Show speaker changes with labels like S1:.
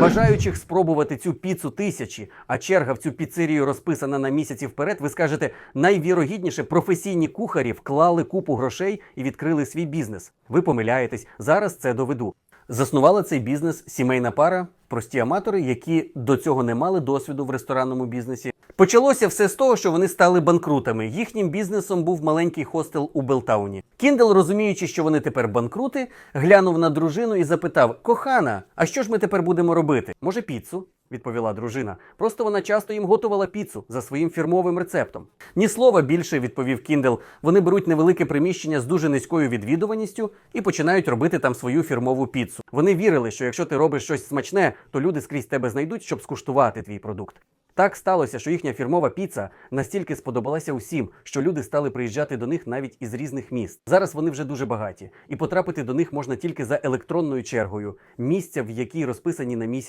S1: Бажаючих спробувати цю піцу тисячі, а черга в цю піцерію розписана на місяці вперед. Ви скажете, найвірогідніше професійні кухарі вклали купу грошей і відкрили свій бізнес. Ви помиляєтесь. Зараз це доведу. Заснувала цей бізнес сімейна пара, прості аматори, які до цього не мали досвіду в ресторанному бізнесі. Почалося все з того, що вони стали банкрутами. Їхнім бізнесом був маленький хостел у Белтауні. Кіндел, розуміючи, що вони тепер банкрути, глянув на дружину і запитав: Кохана, а що ж ми тепер будемо робити? Може, піцу? відповіла дружина. Просто вона часто їм готувала піцу за своїм фірмовим рецептом. Ні слова більше, відповів Кіндел. Вони беруть невелике приміщення з дуже низькою відвідуваністю і починають робити там свою фірмову піцу. Вони вірили, що якщо ти робиш щось смачне, то люди скрізь тебе знайдуть, щоб скуштувати твій продукт. Так сталося, що їхня фірмова піца настільки сподобалася усім, що люди стали приїжджати до них навіть із різних міст. Зараз вони вже дуже багаті, і потрапити до них можна тільки за електронною чергою, місця, в якій розписані на місяць.